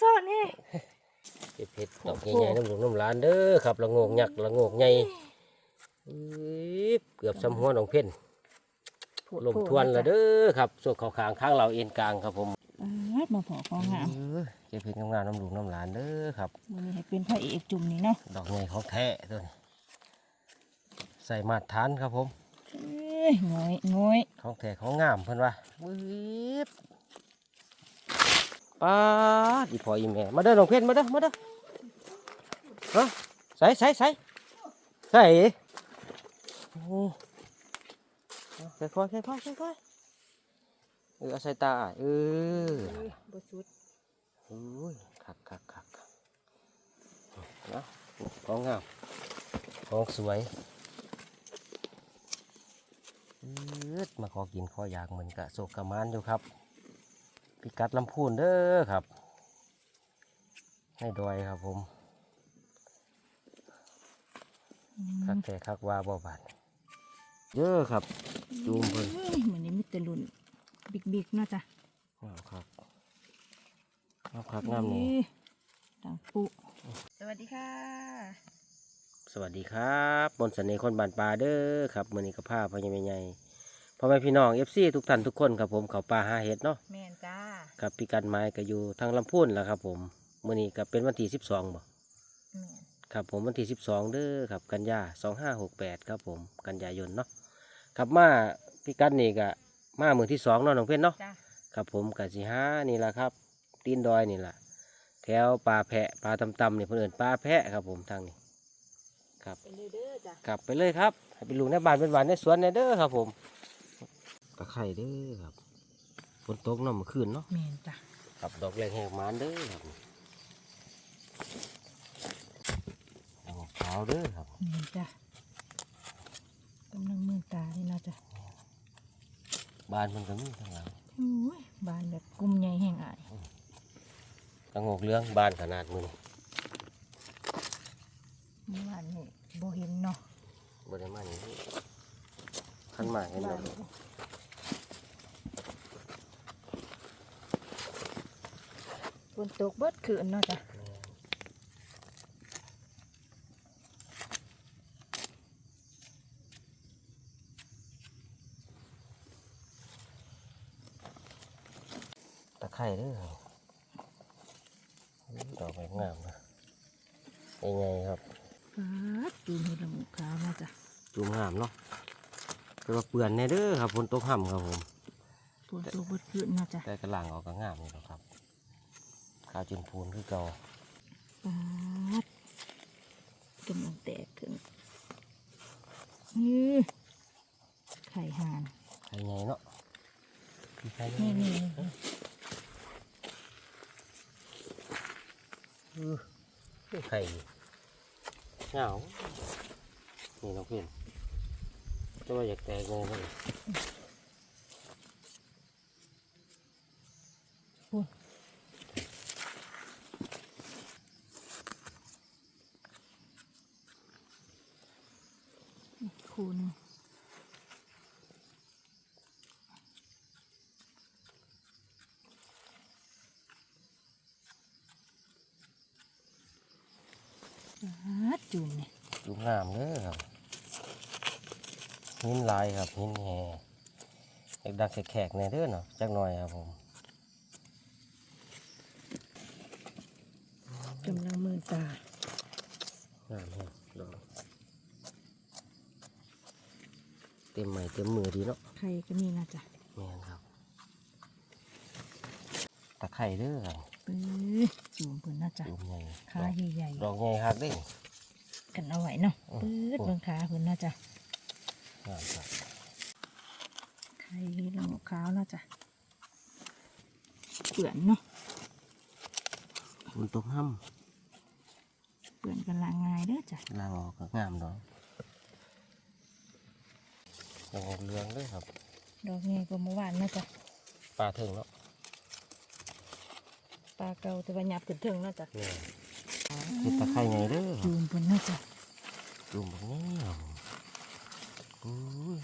ซ่อนนี่เก็บเห็ดดอกใหญ่ๆน้ำหลวงน้ำหลานเด้อครับละโงกยักษ์ละโงกใหญ่เกือบสำหัวน้องเพ่นลมทวนละเด้อครับส่วนเขาขางข้างเราเอ็นกลางครับผมเออมาพอของงามเออเก็บเห็ดงามๆน้ำหลวงน้ำหลานเด้อครับมื้อนี้ให้เป็นพระเอกจุ่มนี่เนาะดอกใหญ่ของแท้ตัวนี้ใส่มาตรฐานครับผมเอ้ยงอยงอยของแท้ของงามเพิ่นว่าวืด ป้าดอีพออีแม่มาเด้อน้องเพ่นมาเด้อมาเด้อฮะใส่ใส่ใส่ใส่โอ้ค่อยค่อยค่อยค่อยเออเอาใส่ตาเออบ่สุดโอ้ยคักคักคักนะของงามของสวยอืดมาขอกินขออยากเหมือนกะโศกกะมานอยู่ครับ พิกัดลำพูนเด้อครับให้ดอยครับผมอืคักมแต่คักว่าบ่บานเยอะครับจูมเพิ่นเอ้ยมื้อนี้มีแต่รุ่นบิ๊กๆเนาะจ้ะงามครับงามคักงามนี่เอ้ยดังปุสวัสดีค่ะ สวัสดีครับมนต์เสน่ห์คนบานปลาเด้อครับมือนี้กับผ้าพ่อใหญ่แม่ใหญ่พ่อแม่พี่น้องเอฟซีทุกท่านทุกคนครับผมเขาปลาหาเห็ดเนาะแม่นจ้า กับพี่กันไม้ก็อยู่ทางลำพูนแหละครับ ผมมือนี้ก็เป็นวันที่สิบสองบ่แม่นครับผมวันที่สิบสองเด้อครับกันยาสองห้าหกแปดครับผมกันยายนเนาะครับมาพี่กันนี่ก็มามือที่สองเนาะน้องเพื่อนเนาะจ้าครับผมกะสิห้านี่แหละครับ ตีนดอยนี่แหละแถวปลาแพะปลาตำๆนี่เพื่นเอนปลาแพะครับผมทางนี้ครับเป็นเด้อจ้ะกลับไปเลยครับให้ไปลูกในบ้านเป็นหวานในสวนในเด้อครับผมตะไคร่เด้อครับฝ นตกเนาะเมื่อคืนเนาะแม่นจ้ะครับดอกแรงแหกหมานเด้อครับดอกขาวเด้อครับแม่นจ้ะกำลังมือตานี่เนาะจ้ะบ้านมันก็มีทางหลังโอ้ยบานแบบกลุ่มใหญ่แห่งอายกระงกเรื่องบ้านขนาดมือนี่เมื่อวานนี่บ่เห็นเนาะบริมาณนี้ขันหมากเห็นไหม บ้า นฝนตกเบิดคืนเนาะจ้ะตะไคร่เด้อครับดอกแบบงามนะยังไงครับฟ้าตูนให้ละหมูขาวเนาะจ้ะจุ่มงามเนาะแต่ว่าเปื่อนแน่เด้อครับฝนตกห่ำครับผมฝนตกเบิดคืนเนาะจ้ะแต่กระหล่างออกก็งามนี่แหละครับขาวจนพูนคือเก่าฟ้ากำลังแตกขึ้นนี่ไข่ห่านไข่ไงเนาะมีไข่ไงนี่นี่อือคือไข่เหงานี่น้องเพื่อนจะว่าอยากแตกเลยเลย คูหนงฟ้าจุ่มเนี่ย จุ่มงามเด้อครับหินลายครับ หินแห่เอกดักแขกๆในเด้อเนาะจักหน่อยครับผมกำลังมือตางามแฮะดอกเต็มใหม่เต็มมือดีเนาะไข่ก็มีนะจ๊ะแม่นครับตะไคร่เด้อครับปื้อจุ่มเพิ่นนะจ๊ะจุ่มใหญ่ขาใหญ่ดอกใหญ่ฮักเด้ๆกันเอาไว้เนาะอืมปื้อเบิ่งขาเพิ่นนะจ๊ะงามครับ ไข่ละหมูขาวนะจ๊ะเปื่อนเนาะฝนตกห้เปื่อนกันลางง่ายเด้อจ้ะำลางออกก็งามดอกดอกเรืองเลยครับ ดอกนี้ก็เมื่อวานนะจ๊ะปลาเถิงเนาะปลาเก่าแต่ว่าหยับขึ้นถึงนะจ๊ะนี่คือตะไคร่ใหญ่เด้อจุ่มเพิ่นนะจ๊ะจุ่มแบบนี้ครับอุ้ย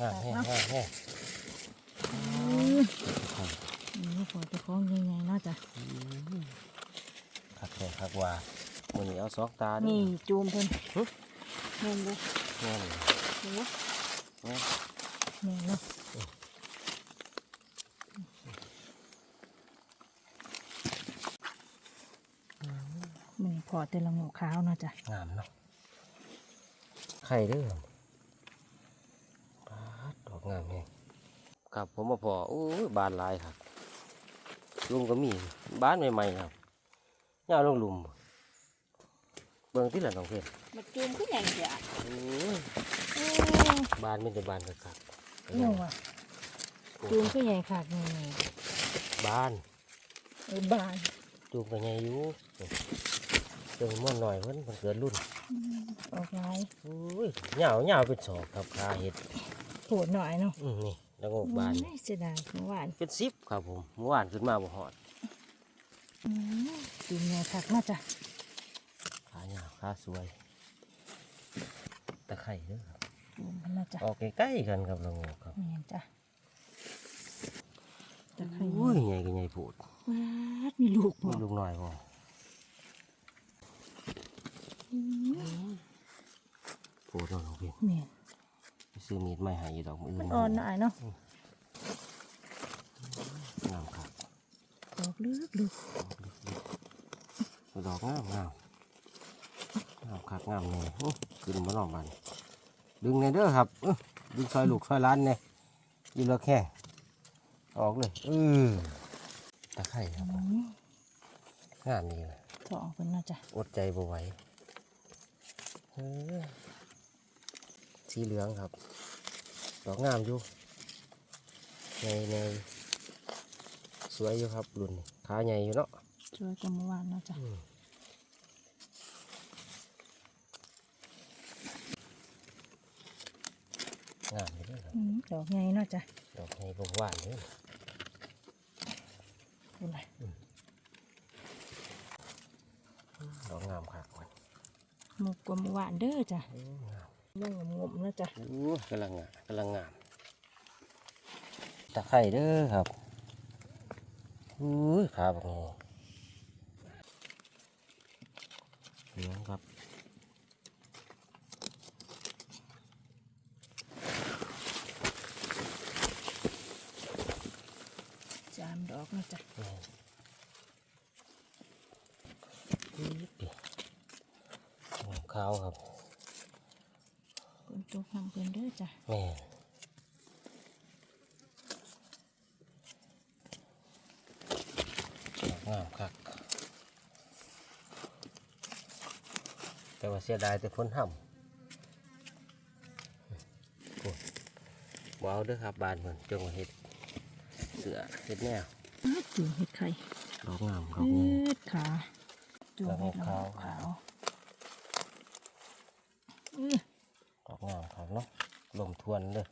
งามแห้งงามแห้งอื้อนี่ขอจะคล้องใหญ่ๆเนาะจ้ะคักแท้คักว่าวันนี้เอาสองตานี่นี่จูมเพิ่นหึแม่นบ่แม่นโอ้แม่นแม่นเนาะมันพอแต่ละงูขาวเนาะจ้ะงามเนาะไข่เด้อปาดดอก งามแฮงครับผมมาพอโอ้ยบานหลายครับลุงก็มีบ้านใหม่ๆครับย่าลงหลุมเบิ่งที่ละน้องเพื่อนมาจูมขึ้นใหญ่จ้ะอื้อบ้านไมแต่ได้บ้านคักๆนี่ว่ะจูมขึ้นใหญ่ขาดนี่บ้านเออบานจูงกันใหญ่อยู่เพิ่งม่วนหน่อยเพิ่นเพิ่นเกิดรุ่นออกลายอุ้ยเหยาวเหยาวเป็นศอกครับคาเห็ด โผดหน่อยเนาะอืมนี่แล้วก็บานไม่เสียดายเมื่อวานเป็นซิปครับผมเมื่อวานขึ้นมาบ่หอดอืมจูมใหญ่คักเนาะจ้ะขาเหยาวขาสวยตะไคร่เด้อครับจูมมันเนาะจ้ะออกใกล้ๆกันครับละโงกครับแม่นจ้ะตะไคร้อุ้ยใหญ่ก็ใหญ่โพูดวาดมีลูกบ่มีลูกน้อยบ่โพูดเนาะน้องพี่แม่นไป ซื้อมีดไม้ให้อยู่ดอกมือมัอื่นนอ่อนหน่อยเนาะงามครับดอกลึกลึกดอกงามงามงามคักงามเนี่ยขึ้นมาลองบันดึงในเด้อครับอื้อดึงซอยลูกซอยร้านเนี่ยยีเลือกแค่ออกเลยอือตะไคร่ครับผมงามนี่เลยสองคนเนาะจ้ะอดใจบ่ไหวเออ สีเหลืองครับ ดอกงามอยู่ในในสวยอยู่ครับรุ่นนี้ขาใหญ่อยู่เนาะช่วยกันเมื่อวานเนาะจ้ะงามอยู่เด้วยครับอืมดอกใหญ่เนาะจ้ะดอกใหญ่บงหวานเด้วยดูหน่อยดอกงามคักมันหมุกกว่าเมื่อวานเด้อจ้ะอื้องาม ยังงมๆนะจ๊ะอู้กำลังงามกำลังงามตะไคร่เด้อครับอู้ยขาบักงอเหลืองครับ สามดอกเนาะจ้ะ แม่นอื้อดิงามขาวครับ คนตกทำเพิ่นเด้อจ้ะ แม่นดอกงามคัก แต่ว่าเสียดายแต่พ้นห่ำโอ้ยว้าวเด้อครับบานเหมือนจงว่าเห็ดเสือเห็ดแนวอ้าวจูงเห็ดไข่ดอกงามดอกเฮ็งามดขาจูงเห็ดขาวขาวอื้อดอกงามครับเนาะลมทวนเลย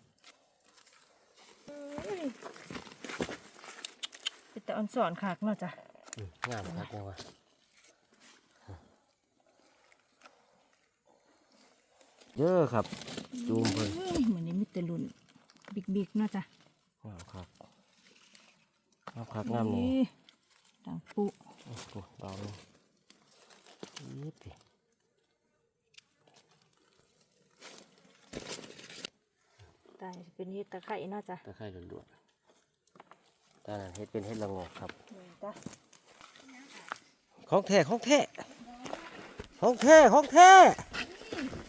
เป็นแต่อ่อนสอนคักเนาะจ้ะอืมงามครับยังวะ เยอะครับ จูมเพิ่นเอ้ยเหมือนนี้มีแต่รุ่นบิ๊กๆเนาะจ้ะงามครับงามครับงามนี่เอ้ยดังปุโอ้โหดอกนึงอีดดิตายเป็นเห็ดตะไคร่เนาะจ้ะตะไคร้ล้วนๆตานั้นเฮ็ดเป็นเฮ็ดละโงกครับแม่นจ้ะของแท้ของแท้ของแท้ของแท้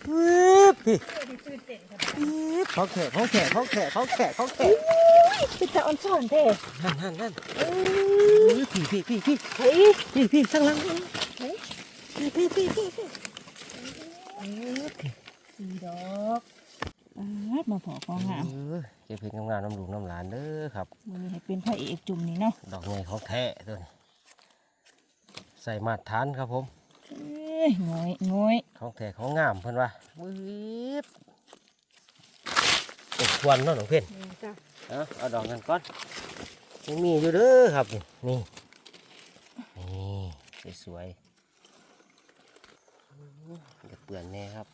ปึ๊บพี่ตื่นเต้นค่ะปึ๊บของแท้ของแท้ของแท้ของแท้ของแท้เป็นแต่อ่อนสอนแท้นั่นนั่นนั่นเอ้ยพี่พี่พี่พี่เฮ้ยพี่พี่ข้างหลังเฮ้ยพี่พี่พี่พี่พี่เอ้ยสี่ดอกเอ้ยมาพอของงามเออเก็บเพชรงามๆน้ำลูกน้ำหลานเด้อครับมันนี้ให้เป็นพระเอกจุ่มนี่เนาะดอกใหญ่ของแท้ตัวนี้ใส่มาตรฐานครับผมเอ้ย งอยงอยของแท้ของงามเพิ่นว่าปึ๊บตกควันเนาะหนองเพ่นนี่จ้ะเอาเอาดอกนั้นก่อนยังมีอยู่เด้อครับ นี่นี่นี่สวยๆเดี๋ยวเปื่อนแน่ครับ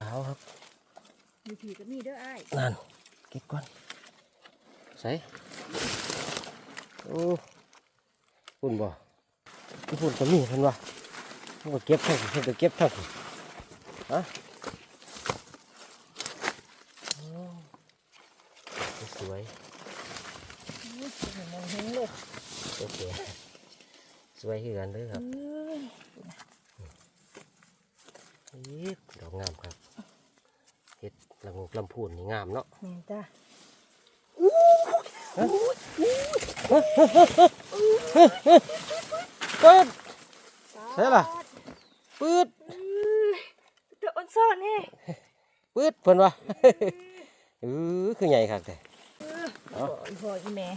เอาครับมีผีก็มีเด้ออ้ายนั่นเก็บก่อนใส่โอ้ปุ่นบ่ที่ปุ่นก็มีเพิ่นว่า เพิ่นก็เก็บทั้งเพิ่นก็เก็บทั้งฮะโอ้สวยมองเห็นเลยโอเคสวยคือกันเด้อครับเอ้ยอีกดอกงามครับเฮ็ดละงกลำพูนนี่งามเนาะแม่นจ้ะปืดใช่ล่ะ ปืดตัวอ่อนซ่อนนี่ปืดเพิ่นว่าเออคือใหญ่คักแต่พออีพออีแม่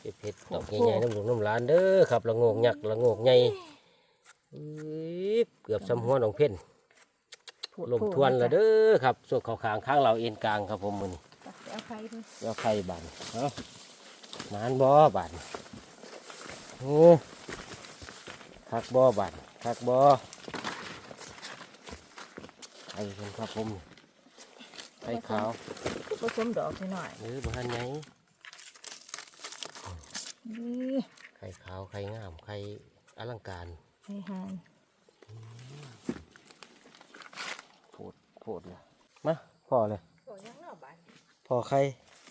เก็บเห็ดดอกใหญ่ๆน้ำหลวงน้ำหลานเด้อครับละโงกยักษ์ละโงกใหญ่เอ้ยเกือบสำหัวน้องเพ่นลมทวนละเด้อครับส่วนเขาขางข้างเราเอ็นกลางครับผมมือนี้เอาไฟดูแล้วไข่บานเอ้านานบ่บานโอ้คักบ่บานคักบ่ ไข่เป็นครับผมไข่ขาวผสมดอกหน่อยหรือบ้านไหนนี่ไข่ขาวไข่งามไข่อลังการให้หานโผดโผดเลยมาพอเลยพอยังเนาะบานพอไข่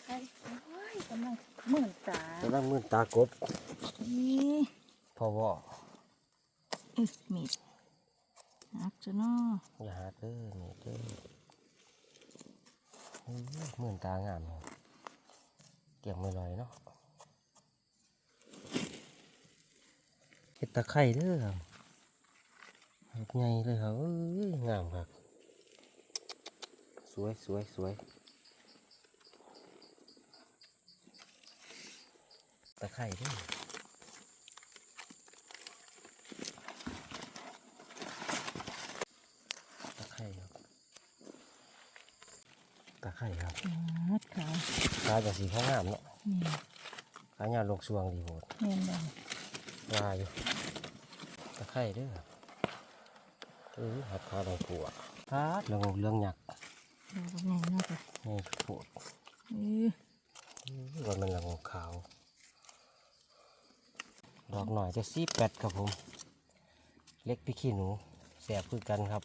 ใช่โอ้ยกำลังหมื่นตาจะนั่งมือตากบนี่พอวออึกมีด นักจะเนาะอย่าหาเด้อนี่เด้ออื้อมือตางามเลยเกี่ยงไม่ลอยเนาะเห็ดตะไคร้เด้อครับเห็ดใหญ่เลยครับเอ้ยงามครับสวยสวยสวยตะไคร้เด้อตะไคร้ครับตะไคร้ครับ นัดขาว ขาจากสีข้างงามเนาะนี่ขายาวลงสวงดีโหดแม่นบ่ลายอยู่ตะไคร้เด้อเออหัดขาลงผัวพาดลงเรื่องหยักดอกใหญ่เนาะจ้ะนี่โผดเออว่ามันละงขาว ดอกหน่อยจะซีแปดครับผม เล็กพี่ขี้หนูแสบคือกันครับ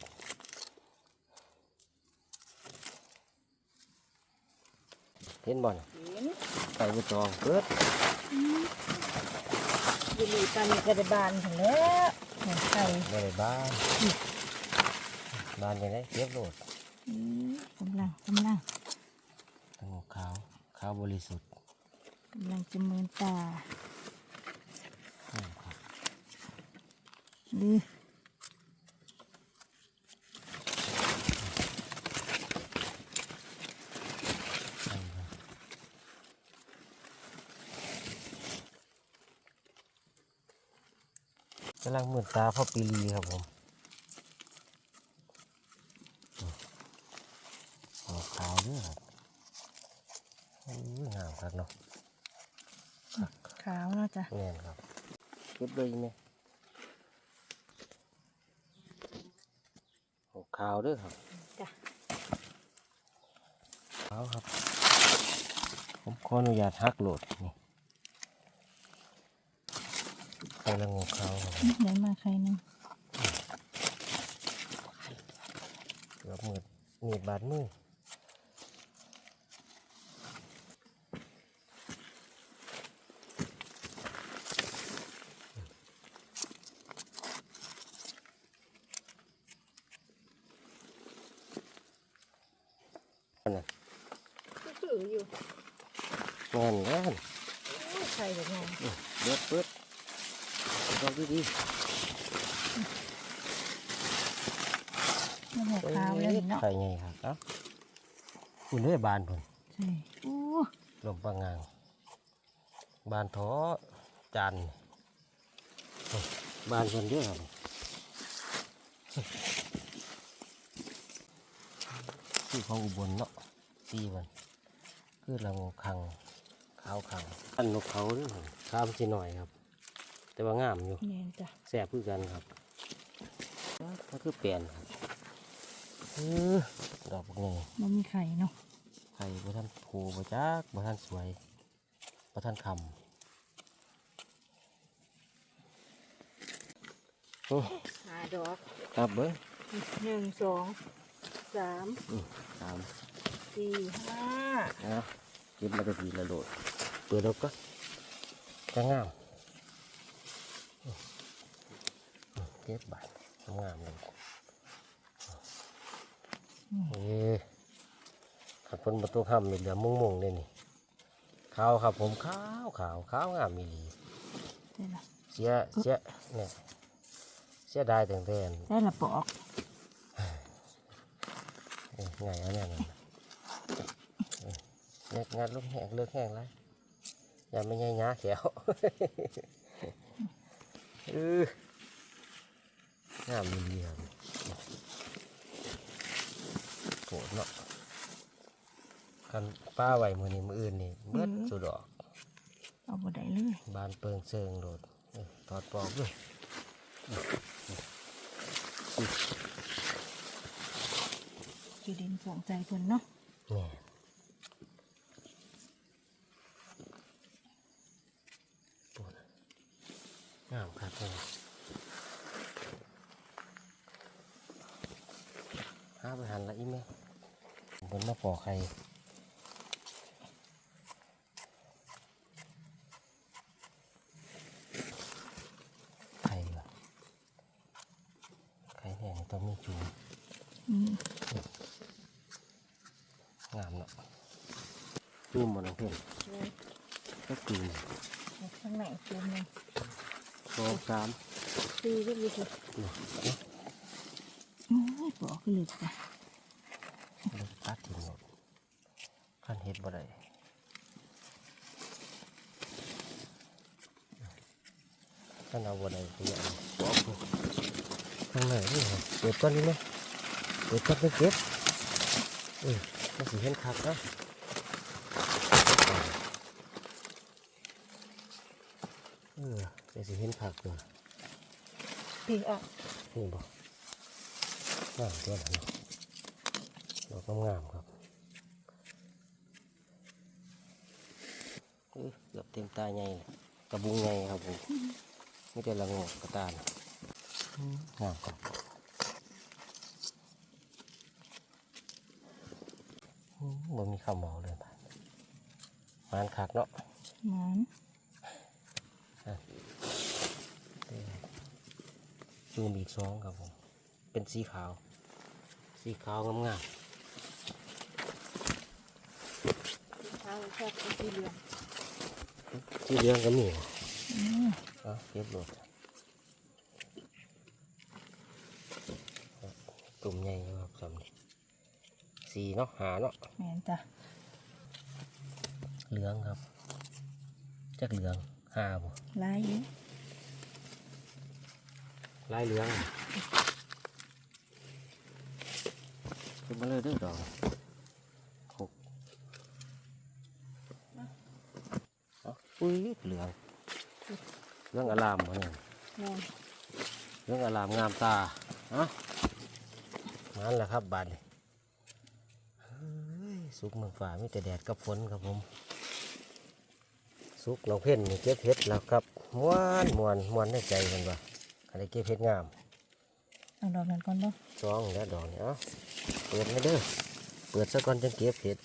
เห็นบ่อนเห็นไก่ใบตองเปิดอยูรีปานกระบานถึงแล้วหัวไข่บ่ได้บ้านบ้านยังไงเก็บโหลดอืมกำลังกำลังละงขาวขาวบริสุทธิ์กำลังจะมืนตาอืมครับดือ กำลังมืดตาพ่อปีรีครับผมออกขาวด้วยครับอื้องามครับเนาะขาวเนาะจ้ะแน่นครับเก็บเลยไหมออกขาวด้วยครับจ้ะขาวครับ ผมขออนุญาตหักโหลดนี่ ใส่ละงูขาวครับอื้อเดี๋ยวมาใครหนึงเกือบมืดมีดบาดมืออันนั้นคืออยู่แน่นแน่นใครแบบนี้เปิดเปิด ลองดีดีมันหัวขาวแล้วนี่เนาะไข่ไงครับเอ้าคุณเด้บานพุ่นใช่โอ้ลมปางงางบานท้อจานโอ้บานคนเยอะครับที่เขาอุบลเนาะตีมันคือละงูคังขาวคังอันนกเขาเด้วยข้ามสิหน่อยครับ แต่ว่างามอยู่แแสบพื้กันครับก็คือเปลี่ยนครับออดอกพวกนี้มันมีไข่เนาะไข่บ่ท่านโพบ่จักบ่ท่านสวยบ่ท่านคำโอ้หาดอกครับเบิ้งหนึ่งสองสามสามสี่ห้านะเก็บแล้วก็สีละโดดเปิดดอกก็จะง่าม เก็บบาทงามเลยเอ้ขัดพ้นประตูห้ำนี่เหลือมุงมุงๆเลยนี่ขาวครับผมขาวขาวขาวงามมีหลีได้ละเสียเสียเนี่ยเสียดายแต่งแต่นได้ละปอกเอ้ยไงอันเนี้ยนั่นน่ะเอ้ยเล็กงัดลูกแห้งเลือกแห้งไรอย่าไม่ใช่หยาแขวเออ งามมีหลีครับโกรธเนาะกันป้าไว้มือนี้มืออื่นนี่เบิดสุดดอก เอาบ่ได้เลยบานเปิงเซิงโดดเอ้ยถอดปลอกด้วยจีดินสองใจเพิ่นเนาะ นี่ปวดงามครับเลยห้าไปหันละอีแม่บ นมาปอกใครใครวะใครเนี่ยต้องมีจูงอืมงามเนาะจูมบนน้องเพื่อนก็จูมข้างในเต็มเลยสองสามสี่ก็มีสินี่โอ้ยปอกลึกไปเล็กตัดทิ้งหมดขั้น เฮ็ดบ่ได้ขั้นเอาบ่ได้ก็อย่าข้างในนี่เหรอเปิดก้อนนี้ไหมเปิดก้อนไปเก็บเออมันสิเห็นคักนะเออเดี๋ยวสิเห็นคักเลยพี่อะนี่บ่งามตัวนั้นเนาะดอกงามๆครับ เอ้ยเกือบเต็มตาใหญ่เลยกระบุงใหญ่ครับผมไม่ได้ละโงกกระตาลงามครับอืมบ่มีข้าวเหมาเลยบ้านมานคักเนาะหมันจูมอีกสองครับผม เป็นสีขาว สีขาวงามเท้าชอบสีเหลือง ๆสีเหลืองก็มีอืมอะเก็บรถตุ่มใหญ่อยู่ครับสำนี่สีเนาะหาเนาะแม่นจ้ะเหลืองครับจักเหลืองหาบ่ลายอยู่ลายเหลืองขึ้นมาเลยเด้อดอกหก เอาอุ้ยเหลืองเหลืองอลามบ่เนี่ยแม่นเรื่องอารามงามตาฮะนั่นแหละครับบาดนี่เฮ้ยสุกเมืองฝ่ามีแต่แดดกับฝนครับผมสุกน้องเพ่นนี่เก็บเห็ดแล้วครับม้วนม้วนม้วนในใจมันว่าอะไรเก็บเห็ดงามเอาดอกนั้นก่อนบ่สองแล้วดอกนี่เอ้าเปิดไม่เด้อเปิดซะก่อนจังเก็บเห็ด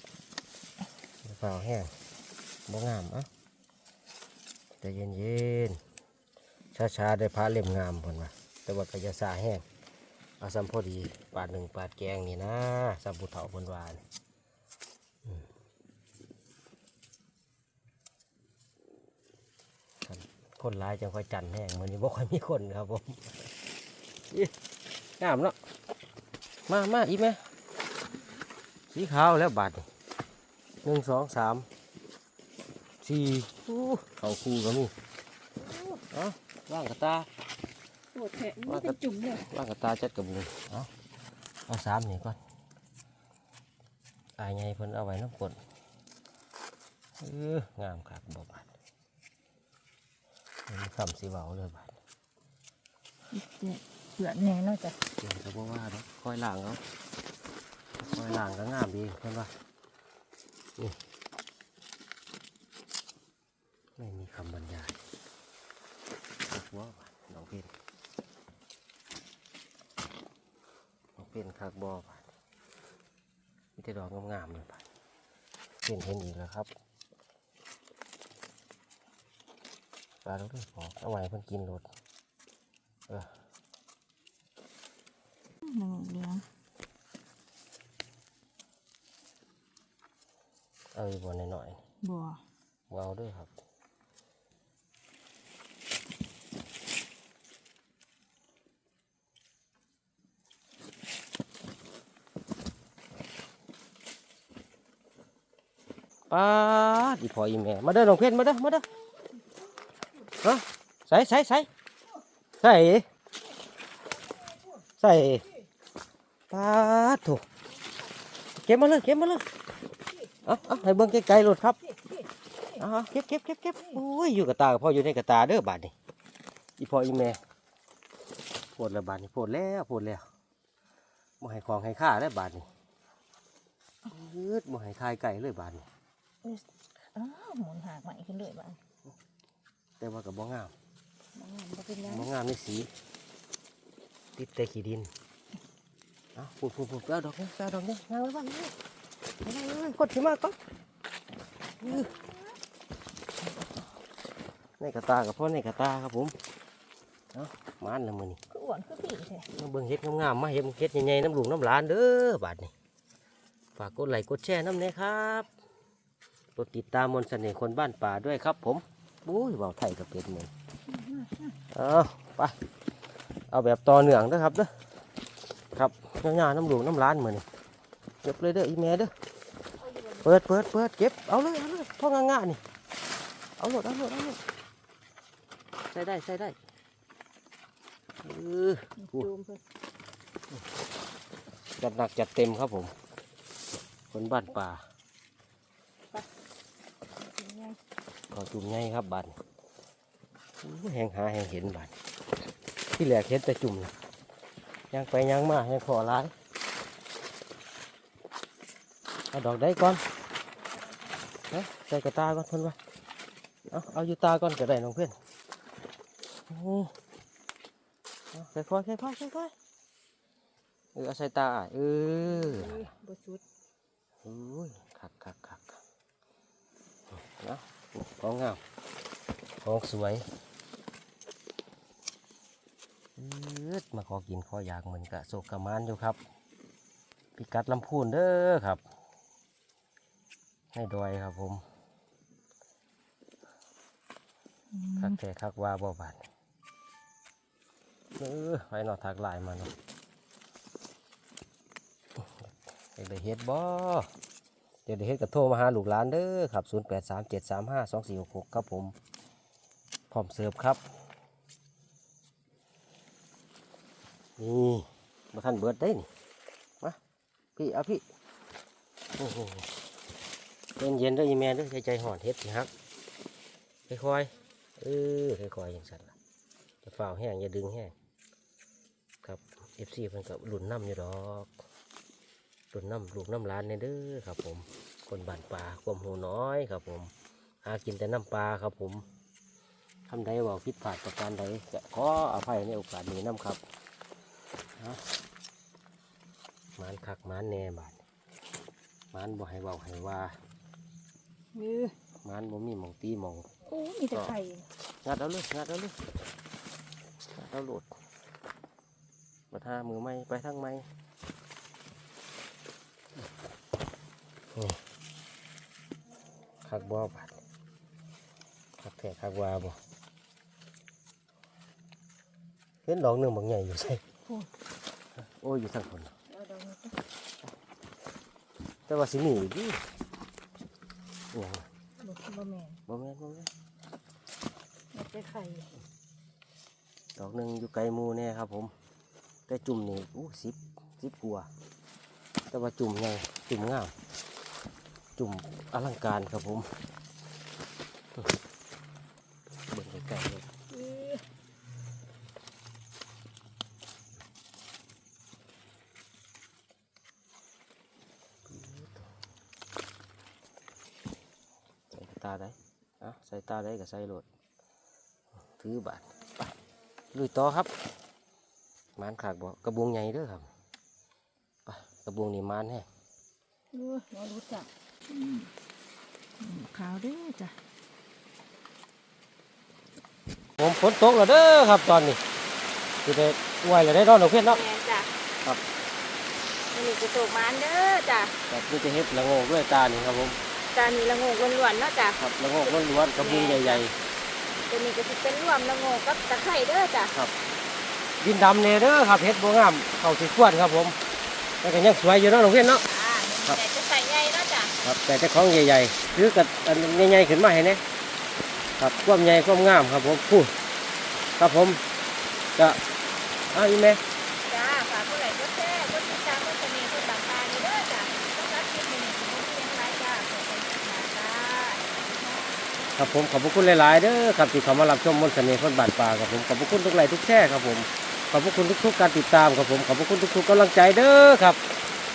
เปล่าแห้งบ่งามเอะ ใจเย็นเย็นๆช้าๆได้พาเล่มงามผนว่าแต่ว่าก็จะสาแห้งอาซ้ำพอดีปาดหนึ่งปาดแกงนี่นะซ้ำบุเถาบนวานคนร้ายจังค่อยจันแห้งมันนี้บ่ค่อยมีคนครับผมงามเนาะมามาอีกไหมสีขาวแล้วบาดหนึ่งสองสาม สี่อู้เขาคู่ก็มีเอ้าว่างกระตาปวดแผลนี่เป็นจุ่มเลยว่างกับตาจัดกับบุงเอาเอาสามนี่ก่อนอายไงเพิ่นเอาไว้น้ำกดเอองามครับบ่บาดมีคำสีเบาเลยบาดเจ็บเปลือกแน่เนาะจ้ะเดี๋ยวจะบอกว่าเนาะคอยล่างเอาคอยล่างก็งามดีเพิ่นว่านี่ ไม่มีคำบรรยายหัวบาดน้องเพชรเป็นคักบอบาดมีแต่ดอกงามๆเลยบาดเป็นเห็นอีกแล้วครับปลาลูกด้วยพอเอาไว้เพิ่นกินรดเออหนึ่งเหลืองเอาอีกบนหน่อยบัวๆเอาด้วยครับ ป้าดอีพออีแม่มาเด้อน้องเพชรมาเด้อมาเด้อฮะใส่ใส่ใส่ใส่ใส่ป้าถูกเก็บมาเลยเก็บมาเลยเอาเอาให้เบิ่งไกลๆรถครับเอาเอเก็บเก็บเก็บเก็บโอ้ยอยู่กับตากับพ่ออยู่ในกับตาเด้อบาดนี่อีพ่ออีแม่ปวดแล้วบาดนี่ปวดแล้วปวดแล้วบ่ให้ของให้ค่าแล้วบาดนี่ยืดบ่ให้ทายไก่เลยบาดนี่ อ้าวหมุนหากใหม่ขึ้นเลยบ้านแต่ว่ากับบ่งามบ่งามบ่เป็นหยังบ่งามในสี ติดแต่ขี้ดินเอาพูดพูดพูดเอาดอกนี้เอาดอกนี้เอาไว้บ้างนี่เอาไว้เอาไว้กดขึ้นมาก่อนอื้อในกระตากับพ่อในกระตาครับผมเอามานแล้วมือนี่คืออ้วนคือผีแท้มาเบิ่งเฮ็ดงามๆมาเฮ็ดเฮ็ดใหญ่ๆน้ำหลวงน้ำหลานเด้อบาดนี้ฝากกดไลค์กดแชร์น้ำเน่ครับก ดติดตามมนต์เสน่ห์คนบ้านป่าด้วยครับ ผมบุ้ยเบาไทยกับเป็ดมือเอาไปเอาแบบต่อเนื่องเด้อครับเด้อครับย่าๆน้ำหลวงน้ำร้านมือนี่เก็บเลยเด้ออีแม่เด้อเปิดเปิดเปิดเก็บเอาเลยเอาเลยพ่องางๆนี่เอาหลดเอาหลดเอาหลดใส่ได้ใส่ได้เออจูมเพิ่นจัดหนักจัดเต็มครับผม คนบ้านป่า เป็นไง ขอจุ่มไงครับบัดนอู้แหงหาแหงเห็นบัดที่แหลกเห็นแต่จุ่มนะยังไปยังมายังขอร้ายเอาดอกได้ก่อนเอ้ยใส่กระตาก่อนเพิ่นว่าเอาเอาอยู่ตาก่อนก็ได้น้องเพื่อนโอ้เอาค่อยๆค่อยๆค่อยๆเออเอาใส่ตาอ้ายเออเอ้ยบ่สุดอุ้ยคักคักคักคักนะ ของงามของสวยยืดมาขอกินขออยากเหมือนกะโศกกะมานอยู่ครับ พิกัดลำพูนเด้อครับ ให้ดอยครับผมคักแท้คักว่าบ่บาดเออไปหนอทักหลายมาเนาะอยากได้เฮ็ดบ่ เดี๋ยวเดี๋ยวเฮ็ดกระโทรมาหาลูกหลานเด้อครับ 0 8 3 7 3 5 2 4 6 6 ครับผม พร้อมเสิร์ฟครับ นี่มาท่านเบิดได้นี่ มา พี่เอาพี่ โอ้โหเย็นเย็นๆเด้ออีแม่ด้อใจใจห่อนเฮ็ดสิครับค่อยๆเออค่อยๆอย่างสั่นล่ะจะฝ่าแห้งอย่าดึงแห้งครับ FC เพิ่นกับหลุนน้ำอยู่ดอก ตุนน้ำลูกน้ำร้านเนี่ยเด้อครับ ผม คนบ้านป่าความหูน้อยครับ ผม หากินแต่น้ำปลาครับ ผมทำใดเว่าผิดพลาดประการใดจะขออภัยในโอกาสนี้น้ำครับนะหมานคักหมานแหน่บาดหมานบ่ให้เว้าให้ว่าเออหมานบ่มีหมองตีหมองโอ้มีแต่ไข่งัดเอาเลยงัดเอาเลยงัดเอาโหลดมาทามือไม่ไปทางไม่ นี่คักบ่บาดคักแท้คักว่าบ่เห็นดอกหนึ่งบางใหญ่อยู่ใส่โอ้ยอยู่ทางคนเอาดอกนี้แต่ว่าสิหนีดิโอ้บ่บ่แม่นบ่แม่นบ่แม่นมีแต่ไข่ดอกหนึ่งอยู่ไกลหมูแน่ครับผม แต่จุ่มนี่อู้สิบสิบกว่า แต่ว่าจุ่มใหญ่จุ่มงาม จุ่มอลังการครับผมเบิ่งใกล้ๆเลยใส่ตาได้อะใส่ตาได้กับใส่โหลด ถือบาทไปลุยต่อครับมานขากบอกกระบวงใหญ่เด้อครับ ระบุงนี่มันแฮะโอ้ยเรารู้จักอืมอืมขาวเด้อจ้ะผมฝนตกแล้วเด้อครับตอนนี้สิได้ไหวแล้วได้นอนหนูเพื่อนเนาะแม่จ้ะครับอันนี้จะตกมันเด้อจ้ะครับนี่จะเฮ็ดละโงกด้วยตานี่ครับผมจานนี้ละโงกล้วนๆเนาะจ้ะครับละโงกล้วนๆกระบุงใหญ่ตัวนี้ก็จะเป็นรวมละโงกกับตะไคร้เด้อจ้ะๆดินดำเนเด้อครับเฮ็ดบัวงามเข้าสิขวดครับผม แล้วก็ยังสวยอยู่เนาะหนูเพื่อนเนาะอ่าครับ แต่จะใส่ใหญ่เนาะจ้ะครับแต่เจ้าของใหญ่ๆซื้อกับอันใหญ่ๆขึ้นมาให้แหน่ครับความใหญ่ความงามครับผมพูดครับผมจะเอาอีแม่จ้าฝากผู้ใหญ่ก็แช่ก็ติดตามก็จะมีคนบางตานี่เด้อจ้ะต้องรับคลิปนี้ถึงคนที่ยังไลฟ์จ้ะขอบคุณค่ะจ้าครับผมขอบพระคุณหลายๆเด้อครับที่เขามารับชมมนต์เสน่ห์คนบาดป่าครับผมขอบพระคุณทุกไลค์ทุกแช่ครับผม ขอบพระคุณทุกๆ การติดตามครับผมขอบพระคุณทุกๆกำลังใจเด้อครับ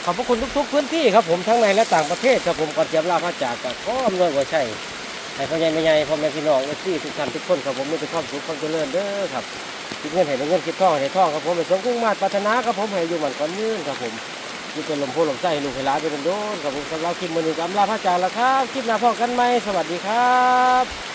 ขอบพระคุณทุก ๆ พื้นที่ครับผมทั้งในและต่างประเทศครับผมก่อนเจียมลาพระจากกับขออำนวยหัวใช่ให้พ่อใหญ่แม่ใหญ่พ่อแม่พี่น้องเอฟซีทุกท่านทุกคนครับผมมีแต่ความสุขความเจริญเด้อครับคิดเงินให้ได้เงินคิดท่องให้ได้ทองครับผมให้สมกุ้งมาตรปรารถนาครับผมให้อยู่หมันก่อนยื่นครับผมยู่เป็นลมโพลมไส้ห้ลูกให้หลานไปโดนครับผมสำหรับคลิปมื้อนี้กำลาพระจากแล้วครับคลิปหน้าพ่อกันไหมสวัสดีครับ